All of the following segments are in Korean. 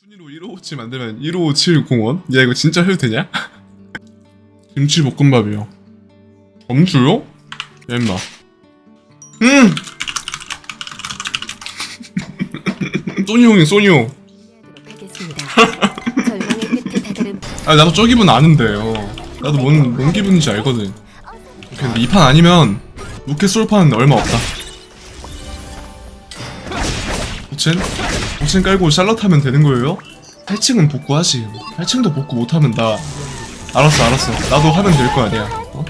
순위로 157 만들면 1557 공원? 야 이거 진짜 해도 되냐? 김치 볶음밥이요 점주요? 야 임마 음! 하겠습니다. 절망의 끝에 다다른 아 나도 저 기분 아는데요 나도 뭔, 뭔 기분인지 알거든 근데 이 판 아니면 무캐 솔판 얼마 없다 오첸? 오첸 깔고 샬럿 하면 되는 거예요? 8층은 복구하지 8층도 복구 못하면 나 알았어 알았어 나도 하면 될 거 아니야 어?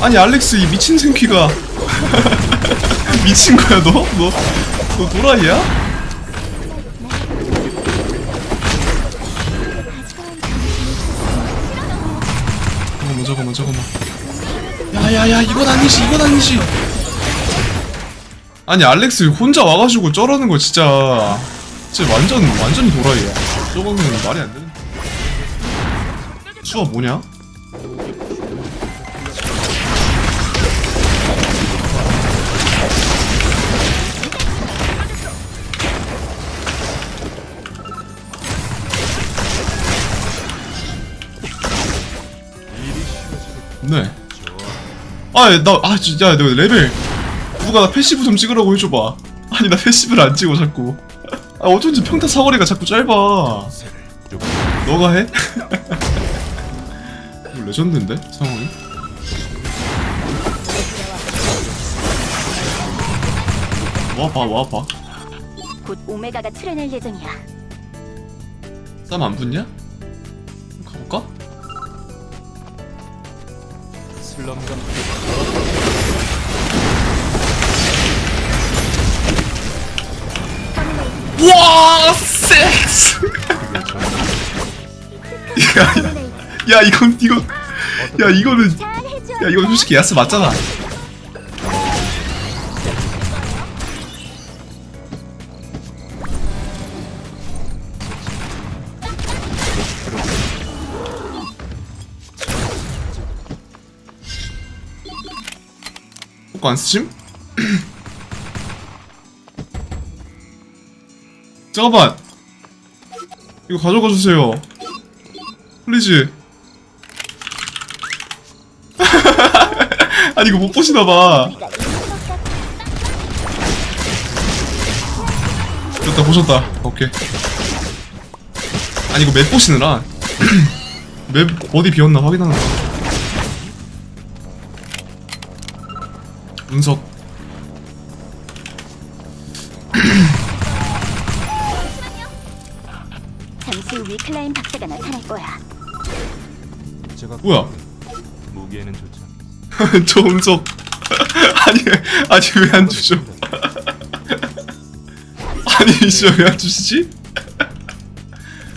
아니 알렉스 이 미친 생퀴가 미친 거야 너? 너, 너 도라이야? 잠깐만 잠깐만 잠깐만 야야야 이건 아니지 이건 아니지 아니 알렉스 혼자 와가지고 쩔어는 거 진짜 진짜 완전 완전 도라이야 저거는 말이 안 되는 수아 뭐냐? 네. 아, 나, 아, 진짜, 너 레벨. 누가 나 패시브 좀 찍으라고 해줘봐. 아니, 나 패시브를 안 찍어, 자꾸. 아, 어쩐지 평타 사거리가 자꾸 짧아. 너가 해? 이거 레전드인데? 상황이? 와봐, 와봐. 곧 오메가가 출연할 예정이야. 쌈 안 붙냐? 와, 섹스! 야, 야, 야, 이건, 이건, 야, 이거는. 야, 이건 솔직히 야스 맞잖아. 효과 안 쓰심? 잠깐만! 이거 가져가 주세요. 플리즈. 아니 이거 못 보시나봐. 됐다 보셨다. 오케이. 아니 이거 맵 보시느라 맵 어디 비었나 확인하는 거. 분석. 잠시 후 위클라인 박사가 나타날 거야. 제가 뭐야? 무기에는 좋지 않 저 운석. 아니 아니 왜 안 주죠? 아니 진짜 왜 안 주시지?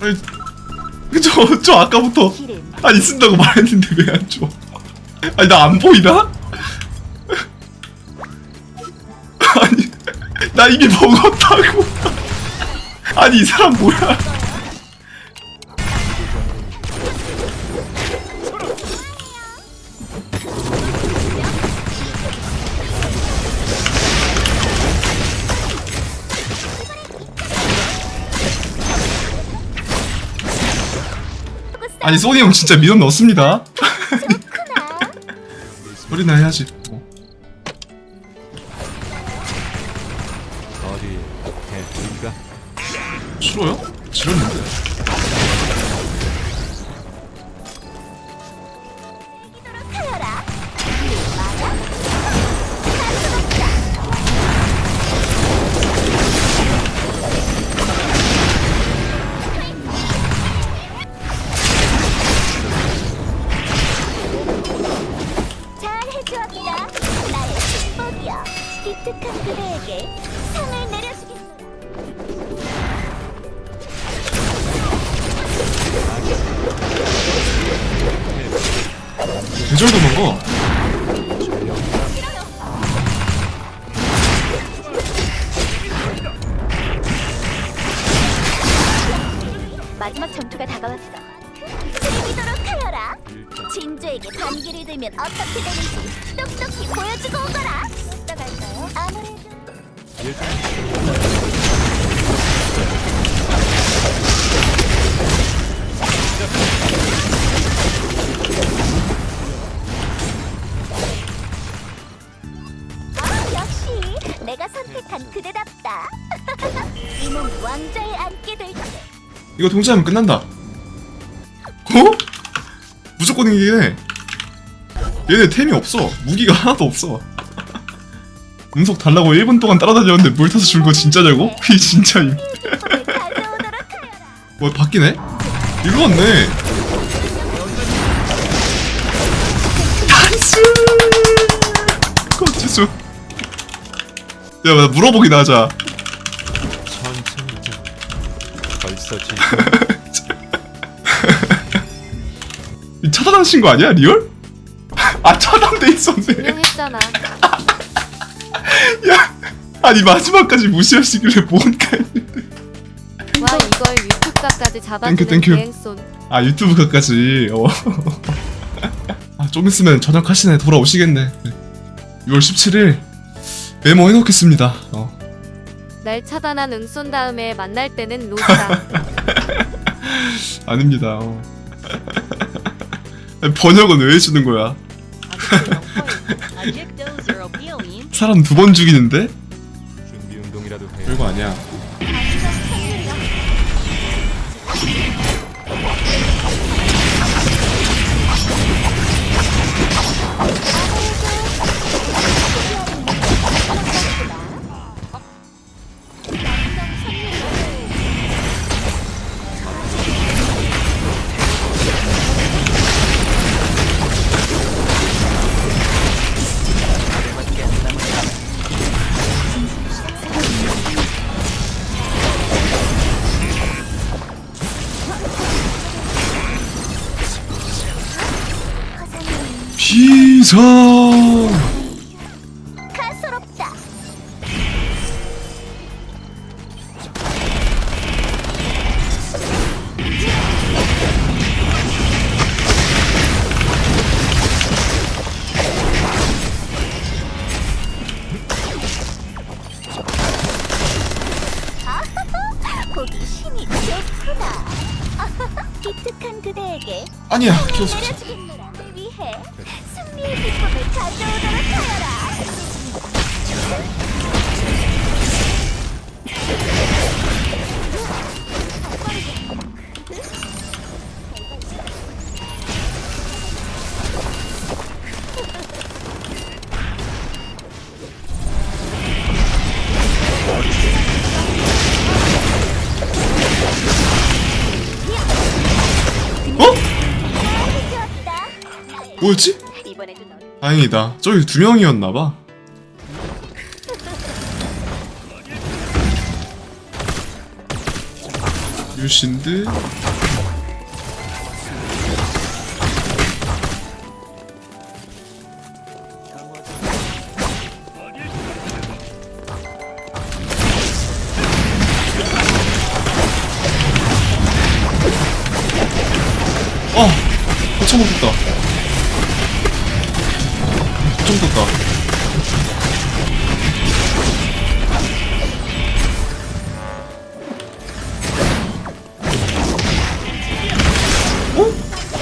아니 저, 저 아까부터 아니 쓴다고 말했는데 왜 안 줘? 아니 나 안 보이나? 나 이미 먹었다고. 아니 이 사람 뭐야? 아니 소니 형 진짜 민원 넣습니다. 소리나 해야지 계절 도망가 마지막 전투가 다가왔어. 즐기도록 하여라. 진주에게 반기를 들면 어떻게 되는지 똑똑히 보여주고 오거라. 아무래도 이거 동시하면 끝난다 어? 무조건 이기긴 해 얘네 템이 없어 무기가 하나도 없어 운석 달라고 1분 동안 따라다녔는데 물 타서 줄거 진짜냐고? 이 진짜임. 뭐 바뀌네? 일로 왔네 나이스 컨치수 야나 물어보긴 하자 이 차단하신 거 아니야 리얼? 아 차단돼 있었네 분명했잖아. 야 아니 마지막까지 무시하시길래 뭔가 했는데 와 이걸 유튜브까지 땡큐, 잡아주는 땡큐. 비행손. 아 유튜브까지 어. 아좀 있으면 저녁 하시네 돌아오시겠네 네. 6월 17일 메모 해놓겠습니다 어. 날 차단한 응쏜 다음에 만날 때는 로사. 아닙니다 어. 번역은 왜 해주는 거야 사람 두 번 죽이는데? 준비 운동이라도 해. 별거 아니야 비상 가소롭다. 아하하, 보기 힘이 좋구나. 기특한 그대에게 아니야 내 뭐였지? 다행이다 저기 두 명이었나봐 유신드 아! 거쳐먹겠다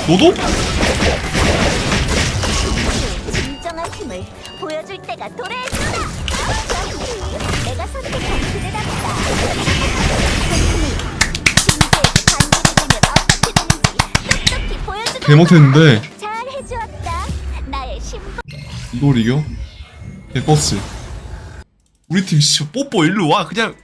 너도? 진정한 힘을 보여줄 때가 도래했구나. 역시 내가 선택한 그대답다. 힘을 진주에게 반기를 들면 어떻게 되는지 똑똑히 보여주고 개 못했는데 잘 해주었다. 나의 신분. 이걸 이겨? 개 버스 우리 팀 씨 뽀뽀 일로 와 그냥